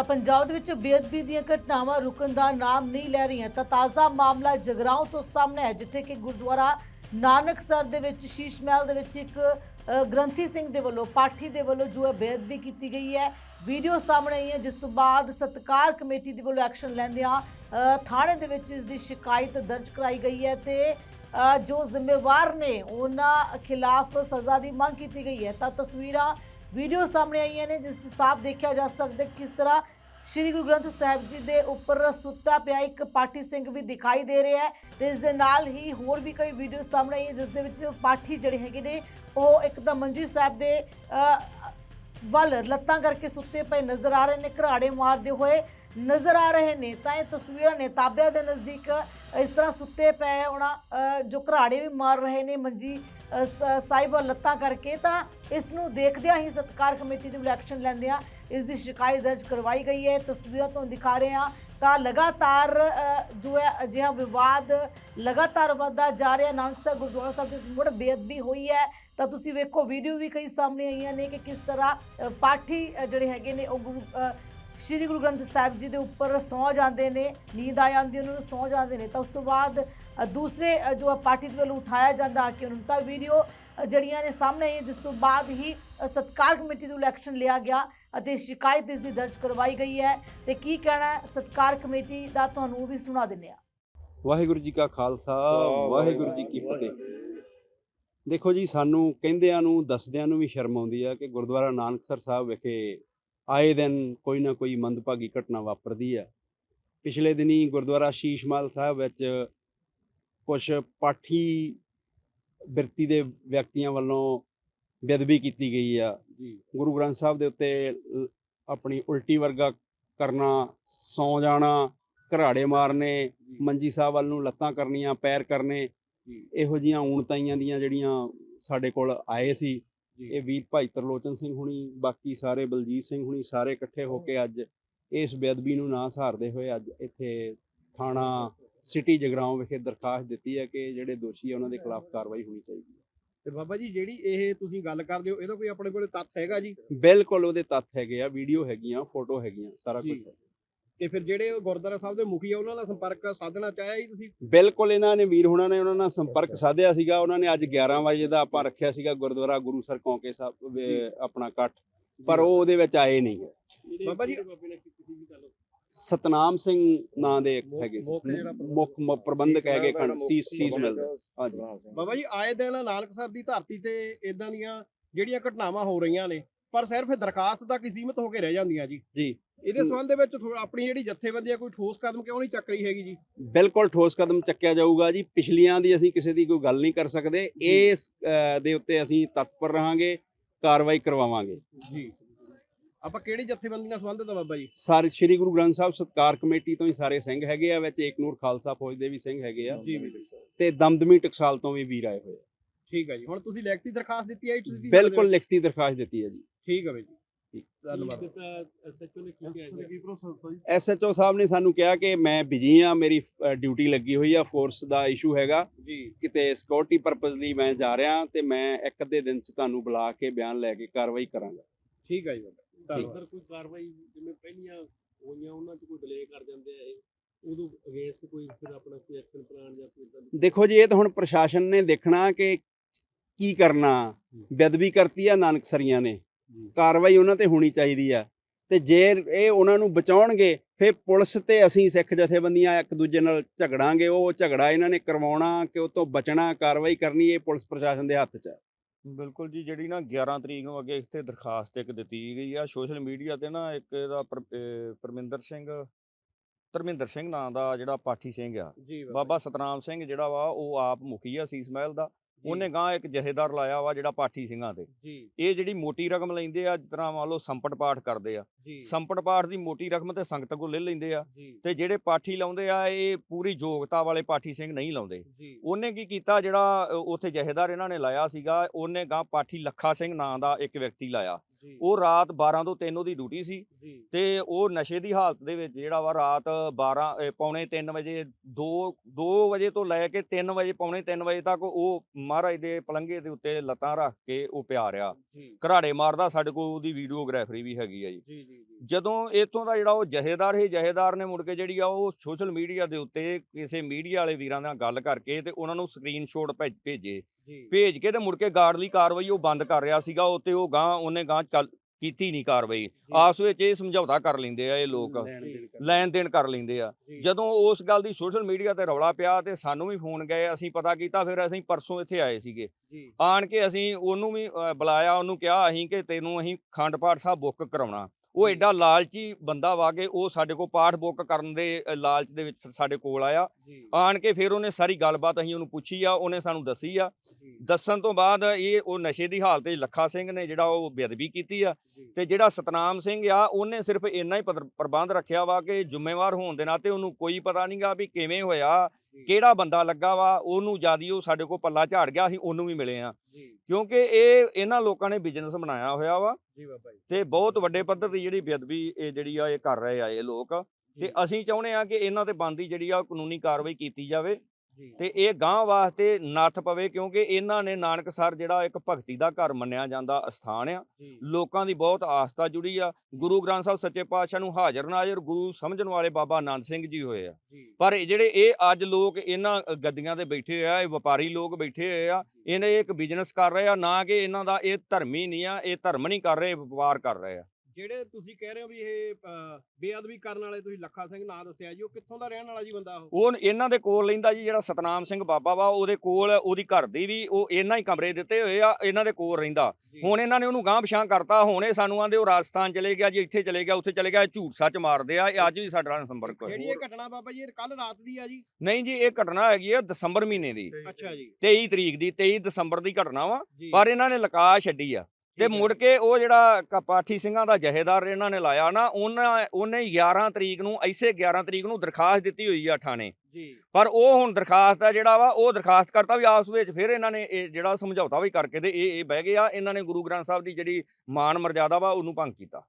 ਤਾਂ ਪੰਜਾਬ ਦੇ ਵਿੱਚ ਬੇਅਦਬੀ ਦੀਆਂ ਘਟਨਾਵਾਂ ਰੁਕਣ ਦਾ ਨਾਮ ਨਹੀਂ ਲੈ ਰਹੀਆਂ। ਤਾਂ ਤਾਜ਼ਾ ਮਾਮਲਾ ਜਗਰਾਉਂ ਤੋਂ ਸਾਹਮਣੇ ਹੈ ਜਿੱਥੇ ਕਿ ਗੁਰਦੁਆਰਾ ਨਾਨਕਸਰ ਦੇ ਵਿੱਚ ਸ਼ੀਸ਼ ਮਹਿਲ ਦੇ ਵਿੱਚ ਇੱਕ ਅ, ਗ੍ਰੰਥੀ ਸਿੰਘ ਦੇ ਵੱਲੋਂ ਪਾਠੀ ਦੇ ਵੱਲੋਂ ਜੋ ਹੈ ਬੇਅਦਬੀ ਕੀਤੀ ਗਈ ਹੈ। ਵੀਡੀਓ ਸਾਹਮਣੇ ਆਈ ਹੈ ਜਿਸ ਤੋਂ ਬਾਅਦ ਸਤਕਾਰ ਕਮੇਟੀ ਦੇ ਵੱਲੋਂ ਐਕਸ਼ਨ ਲੈਂਦਿਆਂ ਅ, ਥਾਣੇ ਦੇ ਵਿੱਚ ਇਸ ਦੀ ਸ਼ਿਕਾਇਤ ਦਰਜ ਕਰਾਈ ਗਈ ਹੈ ਤੇ ਅ, ਜੋ ਜ਼ਿੰਮੇਵਾਰ ਨੇ ਉਹਨਾਂ ਖਿਲਾਫ ਸਜ਼ਾ ਦੀ ਮੰਗ ਕੀਤੀ ਗਈ ਹੈ। ਤਾਂ ਤਸਵੀਰਾਂ ਵੀਡੀਓ ਸਾਹਮਣੇ ਆਈਆਂ ਨੇ, ਜਿਸ 'ਚ ਸਾਫ਼ ਦੇਖਿਆ ਜਾ ਸਕਦਾ ਕਿਸ ਤਰ੍ਹਾਂ ਸ਼੍ਰੀ ਗੁਰੂ ਗ੍ਰੰਥ ਸਾਹਿਬ ਜੀ ਦੇ ਉੱਪਰ ਸੁੱਤਾ ਪਿਆ ਇੱਕ ਪਾਠੀ ਸਿੰਘ ਵੀ ਦਿਖਾਈ ਦੇ ਰਿਹਾ ਹੈ। ਤੇ ਇਸ ਦੇ ਨਾਲ ਹੀ ਹੋਰ ਵੀ ਕਈ ਵੀਡੀਓ ਸਾਹਮਣੇ ਆਈਆਂ, ਜਿਸ ਦੇ ਵਿੱਚ ਪਾਠੀ ਜਿਹੜੇ ਹੈਗੇ ਨੇ, ਉਹ ਇੱਕ ਤਾਂ ਮੰਜੀ ਸਾਹਿਬ ਦੇ ਵੱਲ ਲੱਤਾਂ ਕਰਕੇ ਸੁੱਤੇ ਪਏ ਨਜ਼ਰ ਆ ਰਹੇ ਨੇ, ਘਰਾੜੇ ਮਾਰਦੇ ਹੋਏ। ਨਜ਼ਰ ਆ ਰਹੇ ਨੇ ਤਾਂ ਇਹ ਤਸਵੀਰਾਂ ਨੇ ਤਾਬਿਆਂ ਦੇ ਨਜ਼ਦੀਕ ਇਸ ਤਰ੍ਹਾਂ ਸੁੱਤੇ ਪਏ ਹੋਣਾ ਜੋ ਘਰਾੜੇ ਵੀ ਮਾਰ ਰਹੇ ਨੇ ਮੰਜੀ ਅ, ਸ- ਸਾਹਿਬ ਲੱਤਾਂ ਕਰਕੇ ਤਾਂ ਇਸ ਨੂੰ ਦੇਖਦਿਆਂ ਹੀ ਸਤਕਾਰ ਕਮੇਟੀ ਦੇ ਵੱਲੋਂ ਐਕਸ਼ਨ ਲੈਂਦਿਆਂ ਇਸ ਦੀ ਸ਼ਿਕਾਇਤ ਦਰਜ ਕਰਵਾਈ ਗਈ ਹੈ ਤਸਵੀਰਾਂ ਤੋਂ ਦਿਖਾ ਰਹੇ ਹਾਂ ਤਾਂ ਲਗਾਤਾਰ ਜੋ ਹੈ ਅਜਿਹਾ ਵਿਵਾਦ ਲਗਾਤਾਰ ਵਧਦਾ ਜਾ ਰਿਹਾ ਨਾਨਕਸਰ ਗੁਰਦੁਆਰਾ ਸਾਹਿਬ ਦੇ ਮੁੜ ਬੇਅਦਬੀ ਹੋਈ ਹੈ ਤਾਂ ਤੁਸੀਂ ਵੇਖੋ ਵੀਡੀਓ ਵੀ ਕਈ ਸਾਹਮਣੇ ਆਈਆਂ ਨੇ ਕਿ ਕਿਸ ਤਰ੍ਹਾਂ ਪਾਠੀ ਜਿਹੜੇ ਹੈਗੇ ਨੇ ਉਹ ਗੁਰੂ ਸ਼੍ਰੀ ਗੁਰੂ ਗ੍ਰੰਥ ਸਾਹਿਬ ਜੀ ਦੇ ਉੱਪਰ ਸੌ ਜਾਂਦੇ ਨੇ ਨੀਂਦ ਆ ਜਾਂਦੀ ਉਹਨਾਂ ਨੂੰ ਸੌ ਜਾਂਦੇ ਨੇ। ਤਾਂ ਉਸ ਤੋਂ ਬਾਅਦ ਦੂਸਰੇ ਜੋ ਆ ਪਾਠੀ ਦੇ ਵੱਲੋਂ ਉਠਾਇਆ ਜਾਂਦਾ ਆ ਕਿ ਉਹਨਾਂ ਨੂੰ ਤਾਂ ਵੀਡੀਓ ਅ, ਜਿਹੜੀਆਂ ਨੇ ਸਾਹਮਣੇ ਆਈਆਂ ਜਿਸ ਤੋਂ ਬਾਅਦ ਹੀ ਸਤਕਾਰ ਕਮੇਟੀ ਦੇ ਵੱਲੋਂ ਐਕਸ਼ਨ ਲਿਆ ਗਿਆ ਅਤੇ ਸ਼ਿਕਾਇਤ ਇਸ ਦੀ ਦਰਜ ਕਰਵਾਈ ਗਈ ਹੈ। ਤੇ ਕੀ ਕਹਿਣਾ ਹੈ? ਸਤਕਾਰ ਕਮੇਟੀ ਦਾ ਤੁਹਾਨੂੰ ਉਹ ਵੀ ਸੁਣਾ ਦਿੰਦੇ ਆ ਵਾਹਿਗੁਰੂ ਜੀ ਕਾ ਖਾਲਸਾ ਵਾਹਿਗੁਰੂ ਜੀ ਕੀ ਫਤਿਹ। ਦੇਖੋ ਜੀ ਸਾਨੂੰ ਕਹਿੰਦਿਆਂ ਨੂੰ ਦੱਸਦਿਆਂ ਨੂੰ ਵੀ ਸ਼ਰਮ ਆਉਂਦੀ ਆ ਕਿ ਗੁਰਦੁਆਰਾ ਨਾਨਕਸਰ ਸਾਹਿਬ ਵਿਖੇ ਆਏ ਦਿਨ ਕੋਈ ਨਾ ਕੋਈ ਮੰਦਭਾਗੀ ਘਟਨਾ ਵਾਪਰਦੀ ਆ। ਪਿਛਲੇ ਦਿਨੀ ਗੁਰਦੁਆਰਾ ਸ਼ੀਸ਼ਮਾਲ ਸਾਹਿਬ ਵਿੱਚ ਕੁਝ ਪਾਠੀ ਬਿਰਤੀ ਦੇ ਵਿਅਕਤੀਆਂ ਵੱਲੋਂ ਬੇਅਦਬੀ ਕੀਤੀ ਗਈ ਆ। ਗੁਰੂ ਗ੍ਰੰਥ ਸਾਹਿਬ ਦੇ ਉੱਤੇ ਆਪਣੀ ਉਲਟੀ ਵਰਗਾ ਕਰਨਾ ਸੌ ਜਾਣਾ ਘਰਾੜੇ ਮਾਰਨੇ ਮੰਜੀ ਸਾਹਿਬ ਵੱਲ ਨੂੰ ਲੱਤਾਂ ਕਰਨੀਆਂ ਪੈਰ ਕਰਨੇ ਇਹੋ ਜੀਆਂ ਊਣਤਾਈਆਂ ਦੀਆਂ ਜਿਹੜੀਆਂ ਸਾਡੇ ਕੋਲ ਆਏ ਸੀ। ਇਹ ਵੀਰ ਭਾਈ ਤਰਲੋਚਨ ਸਿੰਘ ਹੁਣੀ ਬਾਕੀ ਸਾਰੇ ਬਲਜੀਤ ਸਿੰਘ ਹੁਣੀ ਸਾਰੇ ਇਕੱਠੇ ਹੋ ਕੇ ਅੱਜ ਇਸ ਬੇਅਦਬੀ ਨੂੰ ਨਾ ਸਹਾਰਦੇ ਹੋਏ ਅੱਜ ਇੱਥੇ ਥਾਣਾ ਸਿਟੀ ਜਗਰਾਉਂ ਵਿਖੇ ਦਰਖਾਸਤ ਦਿੱਤੀ ਹੈ ਕਿ ਜਿਹੜੇ ਦੋਸ਼ੀ ਆ ਉਹਨਾਂ ਦੇ ਖਿਲਾਫ ਕਾਰਵਾਈ ਹੋਣੀ ਚਾਹੀਦੀ ਹੈ। ਤੇ ਬਾਬਾ ਜੀ ਜਿਹੜੀ ਇਹ ਤੁਸੀਂ ਗੱਲ ਕਰਦੇ ਹੋ ਇਹਦਾ ਕੋਈ ਆਪਣੇ ਕੋਲੇ ਤੱਥ ਹੈਗਾ ਜੀ? ਬਿਲਕੁਲ ਉਹਦੇ ਤੱਥ ਹੈਗੇ ਆ ਵੀਡੀਓ ਹੈਗੀਆਂ ਫੋਟੋ ਹੈਗੀਆਂ ਸਾਰਾ ਕੁਝ ਜੀ। ਤੇ ਫਿਰ ਜਿਹੜੇ ਉਹ ਗੁਰਦੁਆਰਾ ਸਾਹਿਬ ਦੇ ਮੁਖੀ ਆ ਉਹਨਾਂ ਨਾਲ ਸੰਪਰਕ ਸਾਧਨਾ ਚਾਹਿਆ ਜੀ ਤੁਸੀਂ? ਬਿਲਕੁਲ ਇਹਨਾਂ ਨੇ ਵੀਰ ਹੁਣਾਂ ਨੇ ਉਹਨਾਂ ਨਾਲ ਸੰਪਰਕ ਸਾਧਿਆ ਸੀਗਾ। ਉਹਨਾਂ ਨੇ ਅੱਜ 11 ਵਜੇ ਦਾ ਆਪਾਂ ਰੱਖਿਆ ਸੀਗਾ ਗੁਰਦੁਆਰਾ ਗੁਰੂਸਰ ਕੌਂਕੇ ਸਾਹਿਬ ਆਪਣਾ ਇਕੱਠ। ਪਰ ਉਹ ਉਹਦੇ ਵਿੱਚ ਆਏ ਨਹੀਂ। ਬਾਬਾ ਜੀ ਸਤਨਾਮ ਸਿੰਘ ਨਾਂ ਦੇ ਹੈਗੇ ਮੁੱਖ ਪ੍ਰਬੰਧਕ ਹੈਗੇ ਖੰਡ ਸੀਸ ਸੀਸ ਮਿਲਦਾ। ਹਾਂਜੀ। ਬਾਬਾ ਜੀ ਆਏ ਦਿਨ ਨਾਨਕਸਰ ਦੀ ਧਰਤੀ ਤੇ ਇਦਾਂ ਦੀਆਂ ਜਿਹੜੀਆਂ ਘਟਨਾਵਾਂ ਹੋ ਰਹੀਆਂ ਨੇ ਪਰ ਸਿਰਫ ਦਰਖਾਸਤ ਤੱਕ ਹੀ ਸੀਮਿਤ ਹੋ ਕੇ ਰਹਿ ਜਾਂਦੀਆਂ ਜੀ। ਜੀ। ਇਹਦੇ ਸੰਬੰਧ ਦੇ ਵਿੱਚ ਥੋੜ੍ਹਾ ਆਪਣੀ ਜਿਹੜੀ ਜਥੇਬੰਦੀ ਆ ਕੋਈ ਠੋਸ ਕਦਮ ਕਿਉਂ ਨਹੀਂ ਚੱਕ ਰਹੀ ਹੈਗੀ ਜੀ? ਬਿਲਕੁਲ ਠੋਸ ਕਦਮ ਚੱਕਿਆ ਜਾਊਗਾ ਜੀ। ਪਿਛਲੀਆਂ ਦੀ ਅਸੀਂ ਕਿਸੇ ਦੀ ਕੋਈ ਗੱਲ ਨਹੀਂ ਕਰ ਸਕਦੇ। ਇਸ ਅ, ਦੇ ਉੱਤੇ ਅਸੀਂ ਤਤਪਰ ਰਹਾਂਗੇ ਕਾਰਵਾਈ ਕਰਵਾਵਾਂਗੇ। ਜੀ। ਆਪਾਂ ਕਿਹੜੀ ਜਥੇਬੰਦੀ ਨਾਲ ਸੰਬੰਧਿਤ ਆ ਬਾਬਾ ਜੀ? ਸਾਰੇ ਸ੍ਰੀ ਗੁਰੂ ਗ੍ਰੰਥ ਸਾਹਿਬ ਸਤਕਾਰ ਕਮੇਟੀ ਤੋਂ ਹੀ ਸਾਰੇ ਸਿੰਘ ਹੈਗੇ ਆ ਵਿੱਚ ਏਕਨੂਰ ਖਾਲਸਾ ਫੌਜ ਦੇ ਵੀ ਸਿੰਘ ਹੈਗੇ ਆ। ਜੀ ਤੇ ਦਮਦਮੀ ਟਕਸਾਲ ਤੋਂ ਵੀ ਵੀਰ ਆਏ ਹੋਏ ਆ। ਠੀਕ ਹੈ ਜੀ। ਹੁਣ ਤੁਸੀਂ ਲਿਖਤੀ ਦਰਖਾਸਤ ਦਿੱਤੀ ਹੈ ਜੀ ਤੁਸੀਂ ਬਿਲਕੁਲ ਲਿਖਤੀ ਦਰਖਾਸਤ ਦਿੱਤੀ ਹੈ ਜੀ। ਠੀਕ ਹੈ ਬਾਈ ਜੀ। ਧੰਨਵਾਦ। ਐਸਐਚਓ ਸਾਹਿਬ ਨੇ ਸਾਨੂੰ ਕਿਹਾ ਕਿ ਮੈਂ ਬਿਜ਼ੀ ਆ ਮੇਰੀ ਡਿਊਟੀ ਲੱਗੀ ਹੋਈ ਆ ਫੋਰਸ ਦਾ ਇਸ਼ੂ ਹੈਗਾ। ਜੀ। ਕਿਤੇ ਸਿਕਿਉਰਿਟੀ ਪਰਪਸ ਲਈ ਮੈਂ ਜਾ ਰਿਹਾ ਤੇ ਮੈਂ ਇੱਕ ਅੱਧੇ ਦਿਨ ਚ ਤੁਹਾਨੂੰ ਬੁਲਾ ਕੇ ਬਿਆਨ ਲੈ ਕੇ ਕਾਰਵਾਈ ਕਰਾਂਗਾ। ਠੀਕ ਹੈ ਜੀ। ਅਗਰ ਕੋਈ ਕਾਰਵਾਈ ਜਿਵੇਂ ਪਹਿਲੀਆਂ ਹੋਈਆਂ ਉਹਨਾਂ 'ਚ ਕੋਈ ਡਿਲੇ ਕਰ ਜਾਂਦੇ ਆ ਇਹ ਉਦੋਂ ਅਗੇਂਸਟ ਕੋਈ ਫਿਰ ਆਪਣਾ ਕੋਈ ਐਕਸ਼ਨ ਪਲਾਨ ਜਾਂ ਕੋਈ ਏਦਾਂ ਦੀ ਦੇਖੋ ਜੀ ਇਹ ਤਾਂ ਹੁਣ ਪ੍ਰਸ਼ਾਸਨ ਨੇ ਦੇਖਣਾ ਕਿ ਕੀ ਕਰਨਾ। ਬੇਅਦਬੀ ਕਰਤੀ ਆ ਨਾਨਕਸਰੀਆਂ ਨੇ। ਕਾਰਵਾਈ ਉਹਨਾਂ ਤੇ ਹੋਣੀ ਚਾਹੀਦੀ ਆ। ਤੇ ਜੇ ਇਹ ਉਹਨਾਂ ਨੂੰ ਬਚਾਉਣਗੇ ਫਿਰ ਪੁਲਿਸ ਤੇ ਅਸੀਂ ਸਿੱਖ ਜਥੇਬੰਦੀਆਂ ਇੱਕ ਦੂਜੇ ਨਾਲ ਝਗੜਾਂਗੇ ਉਹ ਝਗੜਾ ਇਹਨਾਂ ਨੇ ਕਰਵਾਉਣਾ ਕਿ ਉਹ ਤੋਂ ਬਚਣਾ ਕਾਰਵਾਈ ਕਰਨੀ ਇਹ ਪੁਲਿਸ ਪ੍ਰਸ਼ਾਸਨ ਦੇ ਹੱਥ 'ਚ ਹੈ ਬਿਲਕੁਲ ਜੀ ਜਿਹੜੀ ਨਾ 11 ਤਰੀਕ ਨੂੰ ਅੱਗੇ ਇੱਥੇ ਦਰਖਾਸਤ ਇੱਕ ਦਿੱਤੀ ਗਈ ਆ ਸੋਸ਼ਲ ਮੀਡੀਆ ਤੇ ਨਾ ਇੱਕ ਇਹਦਾ ਪਰਮਿੰਦਰ ਸਿੰਘ ਧਰਮਿੰਦਰ ਸਿੰਘ ਨਾਂ ਦਾ ਜਿਹੜਾ ਪਾਠੀ ਸਿੰਘ ਆ। ਬਾਬਾ। ਸਤਨਾਮ ਸਿੰਘ ਜਿਹੜਾ ਵਾ ਉਹ ਆਪ ਮੁਖੀ ਆ ਸੀਸ ਮਹਿਲ ਦਾ। ਉਹਨੇ ਗਾਂ ਇੱਕ ਜਹੇਦਾਰ ਲਾਇਆ ਵਾ ਜਿਹੜਾ ਪਾਠੀ ਸਿੰਘਾਂ ਤੇ। ਜੀ। ਇਹ ਜਿਹੜੀ ਮੋਟੀ ਰਕਮ ਲੈਂਦੇ ਆ ਤਰ੍ਹਾਂ ਮੰਨ ਲਓ ਸੰਪਟ ਪਾਠ ਕਰਦੇ ਆ। ਸੰਪਟ ਪਾਠ ਦੀ ਮੋਟੀ ਰਕਮ ਤੇ ਸੰਗਤ ਕੋਲ ਲੈ ਲੈਂਦੇ ਆ। ਤੇ ਜਿਹੜੇ ਪਾਠੀ ਲਾਉਂਦੇ ਆ ਇਹ ਪੂਰੀ ਯੋਗਤਾ ਵਾਲੇ ਪਾਠੀ ਸਿੰਘ ਨਹੀਂ ਲਾਉਂਦੇ। ਉਹਨੇ ਕੀ ਕੀਤਾ ਜਿਹੜਾ ਉੱਥੇ ਜਹੇਦਾਰ ਇਹਨਾਂ ਨੇ ਲਾਇਆ ਸੀਗਾ ਉਹਨੇ ਗਾਂ ਪਾਠੀ ਲੱਖਾ ਸਿੰਘ ਨਾਂ ਦਾ ਇੱਕ ਵਿਅਕਤੀ ਲਾਇਆ। ਉਹ ਰਾਤ 12 ਤੋਂ 3 ਉਹਦੀ ਡਿਊਟੀ ਸੀ ਤੇ ਉਹ ਨਸ਼ੇ ਦੀ ਹਾਲਤ ਦੇ ਵਿੱਚ ਜਿਹੜਾ ਵਾ ਰਾਤ 12 ਅ, ਪੌਣੇ 3 ਵਜੇ 2 2 ਵਜੇ ਤੋਂ ਲੈ ਕੇ 3 ਵਜੇ ਪੌਣੇ 3 ਵਜੇ ਤੱਕ ਉਹ ਮਹਾਰਾਜ ਦੇ ਪਲੰਘੇ ਦੇ ਉੱਤੇ ਲੱਤਾਂ ਰੱਖ ਕੇ ਉਹ ਪਿਆ ਰਿਹਾ। ਘਰਾੜੇ ਮਾਰਦਾ ਸਾਡੇ ਕੋਲ ਉਹਦੀ ਵੀਡੀਓਗ੍ਰਾਫਰੀ ਵੀ ਹੈਗੀ ਆ ਜੀ। ਜਦੋਂ ਇਥੋਂ ਦਾ ਜਿਹੜਾ ਉਹ ਜਹੇਦਾਰ ਸੀ ਜਹੇਦਾਰ ਨੇ ਮੁੜ ਕੇ ਜਿਹੜੀ ਆ ਉਹ ਸੋਸ਼ਲ ਮੀਡੀਆ ਦੇ ਉੱਤੇ ਕਿਸੇ ਮੀਡੀਆ ਵਾਲੇ ਵੀਰਾਂ ਨਾਲ ਗੱਲ ਕਰਕੇ ਤੇ ਉਹਨਾਂ ਨੂੰ ਸਕਰੀਨਸ਼ਾਟ ਭੇਜ ਭੇਜੇ ਕੇ ਤੇ ਮੁੜ ਕੇ ਗਾਰਡਲੀ ਕਾਰਵਾਈ ਉਹ ਬੰਦ ਕਰ ਰਿਹਾ ਸੀਗਾ ਉੱਤੇ ਉਹ ਗਾਂ ਉਹਨੇ ਗਾਂ ਚੱਲ ਕੀਤੀ ਨਹੀਂ ਕਾਰਵਾਈ। ਆਪਸ ਵਿੱਚ ਇਹ ਸਮਝੌਤਾ ਕਰ ਲੈਂਦੇ ਆ ਇਹ ਲੋਕ। ਲੈਣ ਦੇਣ ਕਰ- ਲੈਂਦੇ ਆ। ਜਦੋਂ ਉਸ ਗੱਲ ਦੀ ਸੋਸ਼ਲ ਮੀਡੀਆ ਤੇ ਰੌਲਾ ਪਿਆ ਤੇ ਸਾਨੂੰ ਵੀ ਫੋਨ ਗਏ ਅਸੀਂ ਪਤਾ ਕੀਤਾ ਫਿਰ ਅਸੀਂ ਪਰਸੋਂ ਇੱਥੇ ਆਏ ਸੀਗੇ। ਆਣ ਕੇ ਅਸੀਂ ਉਹਨੂੰ ਵੀ ਬੁਲਾਇਆ ਉਹਨੂੰ ਕਿਹਾ ਅਸੀਂ ਕਿ ਤੈਨੂੰ ਅਸੀਂ ਖੰਡ ਪਾਠ ਸਾਹਿਬ ਬੁੱਕ ਕਰਾਉਣਾ। ਉਹ। ਐਡਾ ਲਾਲਚੀ ਬੰਦਾ ਵਾ ਕੇ ਉਹ ਸਾਡੇ ਕੋਲ ਪਾਠ ਬੁੱਕ ਕਰਨ ਦੇ ਲਾਲਚ ਦੇ ਵਿੱਚ ਸਾਡੇ ਕੋਲ ਆਇਆ ਆਣ ਕੇ ਫਿਰ ਉਹਨੇ ਸਾਰੀ ਗੱਲਬਾਤ ਅਸੀਂ ਉਹਨੂੰ ਪੁੱਛੀ ਆ ਉਹਨੇ ਸਾਨੂੰ ਦੱਸੀ ਆ ਦੱਸਣ ਤੋਂ ਬਾਅਦ ਇਹ ਉਹ ਨਸ਼ੇ ਦੀ ਹਾਲਤ ਵਿੱਚ ਲੱਖਾ ਸਿੰਘ ਨੇ ਜਿਹੜਾ ਉਹ ਬੇਅਦਬੀ ਕੀਤੀ ਆ ਤੇ ਜਿਹੜਾ ਸਤਨਾਮ ਸਿੰਘ ਆ ਉਹਨੇ ਸਿਰਫ ਇੰਨਾ ਹੀ ਪ੍ਰਬੰਧ ਰੱਖਿਆ ਵਾ ਕਿ ਜ਼ਿੰਮੇਵਾਰ ਹੋਣ ਦੇ ਨਾਤੇ ਉਹਨੂੰ ਕੋਈ ਪਤਾ ਨਹੀਂਗਾ ਵੀ ਕਿਵੇਂ ਹੋਇਆ। ਕਿਹੜਾ ਬੰਦਾ ਲੱਗਾ ਵਾ ਉਹਨੂੰ ਜਿਆਦੀ ਉਹ ਸਾਡੇ ਕੋਲ ਪੱਲਾ ਝਾੜ ਗਿਆ ਅਸੀਂ ਉਹਨੂੰ ਵੀ ਮਿਲੇ ਆ ਕਿਉਂਕਿ ਇਹ ਇਹਨਾਂ ਲੋਕਾਂ ਨੇ ਬਿਜ਼ਨਸ ਬਣਾਇਆ ਹੋਇਆ ਵਾ ਜੀ ਬਾਬਾ ਜੀ। ਤੇ ਬਹੁਤ ਵੱਡੇ ਪੱਧਰ ਦੀ ਜਿਹੜੀ ਬੇਅਦਬੀ ਇਹ ਜਿਹੜੀ ਆ ਇਹ ਕਰ ਰਹੇ ਆ ਇਹ ਲੋਕ। ਤੇ। ਅਸੀਂ ਚਾਹੁੰਦੇ ਆ ਕਿ ਇਹਨਾਂ ਤੇ ਬੰਦੀ ਜਿਹੜੀ ਆ ਕਾਨੂੰਨੀ ਕਾਰਵਾਈ ਕੀਤੀ ਜਾਵੇ। ਤੇ ਇਹ ਗਾਂ ਵਾਸਤੇ ਨੱਥ ਪਵੇ ਕਿਉਂਕਿ ਇਹਨਾਂ ਨੇ ਨਾਨਕਸਰ ਜਿਹੜਾ ਇੱਕ ਭਗਤੀ ਦਾ ਘਰ ਮੰਨਿਆ ਜਾਂਦਾ ਅਸਥਾਨ ਆ। ਲੋਕਾਂ ਦੀ ਬਹੁਤ ਆਸਥਾ ਜੁੜੀ ਆ। ਗੁਰੂ ਗ੍ਰੰਥ ਸਾਹਿਬ ਸੱਚੇ ਪਾਤਸ਼ਾਹ ਨੂੰ ਹਾਜ਼ਰ ਨਾਜ਼ਰ ਗੁਰੂ ਸਮਝਣ ਵਾਲੇ ਬਾਬਾ ਆਨੰਦ ਸਿੰਘ ਜੀ ਹੋਏ ਆ। ਪਰ ਜਿਹੜੇ ਇਹ ਅੱਜ ਲੋਕ ਇਹਨਾਂ ਗੱਦੀਆਂ ਤੇ ਬੈਠੇ ਹੋਏ ਆ ਇਹ ਵਪਾਰੀ ਲੋਕ ਬੈਠੇ ਹੋਏ ਆ ਇਹਨੇ ਇੱਕ ਬਿਜ਼ਨਸ ਕਰ ਰਹੇ ਆ ਨਾ ਕਿ ਇਹਨਾਂ ਦਾ ਇਹ ਧਰਮੀ ਨਹੀਂ ਆ ਇਹ ਧਰਮ ਨਹੀਂ ਕਰ ਰਹੇ ਵਪਾਰ ਕਰ ਰਹੇ ਆ। ਜਿਹੜੇ ਤੁਸੀਂ ਕਹਿ ਰਹੇ ਹੋ ਵੀ ਇਹ ਅ, ਬੇਅਦਬੀ ਕਰਨ ਵਾਲੇ ਤੁਸੀਂ ਲੱਖਾ ਸਿੰਘ ਨਾਂ ਦੱਸਿਆ ਜੀ ਉਹ ਕਿੱਥੋਂ ਦਾ ਰਹਿਣ ਵਾਲਾ ਜੀ ਬੰਦਾ ਉਹ? ਉਹ ਇਹਨਾਂ ਦੇ ਕੋਲ ਲੈਂਦਾ ਜੀ ਜਿਹੜਾ ਸਤਨਾਮ ਸਿੰਘ ਬਾਬਾ ਵਾ ਉਹਦੇ ਕੋਲ ਉਹਦੀ ਘਰ ਦੀ ਵੀ ਉਹ ਇਹਨਾਂ ਹੀ ਕਮਰੇ ਦਿੱਤੇ ਹੋਏ ਆ ਇਹਨਾਂ ਦੇ ਕੋਲ ਰਹਿੰਦਾ। ਜੀ। ਹੁਣ ਇਹਨਾਂ ਨੇ ਉਹਨੂੰ ਗਾਂਹ ਪਛਾਂ ਕਰਤਾ ਹੁਣ ਇਹ ਸਾਨੂੰ ਆਂਦੇ ਉਹ ਰਾਜਸਥਾਨ ਚਲੇ ਗਿਆ ਜੀ ਇੱਥੇ ਚਲੇ ਗਿਆ ਉੱਥੇ ਚਲੇ ਗਿਆ ਇਹ ਝੂਠ ਸੱਚ ਮਾਰਦੇ ਆ ਇਹ ਅੱਜ ਵੀ ਸਾਡੇ ਨਾਲ ਸੰਪਰਕ ਜਿਹੜੀ ਹੋਇਆ। ਇਹ ਘਟਨਾ ਬਾਬਾ ਜੀ ਕੱਲ ਰਾਤ ਦੀ ਆ ਜੀ? ਨਹੀਂ ਜੀ ਇਹ ਘਟਨਾ ਹੈਗੀ ਆ ਦਸੰਬਰ ਮਹੀਨੇ ਦੀ। ਅੱਛਾ ਜੀ। 23 ਤਰੀਕ ਦੀ 23 ਦਸੰਬਰ ਦੀ ਘਟਨਾ ਵਾ ਜੀ। ਪਰ ਇਹਨਾਂ ਨੇ ਲਕਾ ਛੱਡੀ ਆ। ਤੇ। ਮੁੜ ਕੇ ਉਹ ਜਿਹੜਾ ਕ- ਪਾਠੀ ਸਿੰਘਾਂ ਦਾ ਜਹੇਦਾਰ ਇਹਨਾਂ ਨੇ ਲਾਇਆ ਨਾ ਉਹਨਾਂ ਉਹਨੇ 11 ਤਰੀਕ ਨੂੰ ਐਸੇ 11 ਤਰੀਕ ਨੂੰ ਦਰਖਾਸਤ ਦਿੱਤੀ ਹੋਈ ਆ ਥਾਣੇ। ਜੀ। ਪਰ ਉਹ ਹੁਣ ਦਰਖਾਸਤ ਆ ਜਿਹੜਾ ਵਾ ਉਹ ਦਰਖਾਸਤ ਕਰਤਾ ਵੀ ਆਪਸ ਵਿੱਚ ਫਿਰ ਇਹਨਾਂ ਨੇ ਇਹ ਜਿਹੜਾ ਸਮਝੌਤਾ ਵੀ ਕਰਕੇ ਤੇ ਇਹ ਇਹ ਬਹਿ ਗਏ ਆ ਇਹਨਾਂ ਨੇ ਗੁਰੂ ਗ੍ਰੰਥ ਸਾਹਿਬ ਦੀ ਜਿਹੜੀ ਮਾਨ ਮਰਜ਼ਾਦਾ ਵਾ ਉਹਨੂੰ ਭੰਗ ਕੀਤਾ।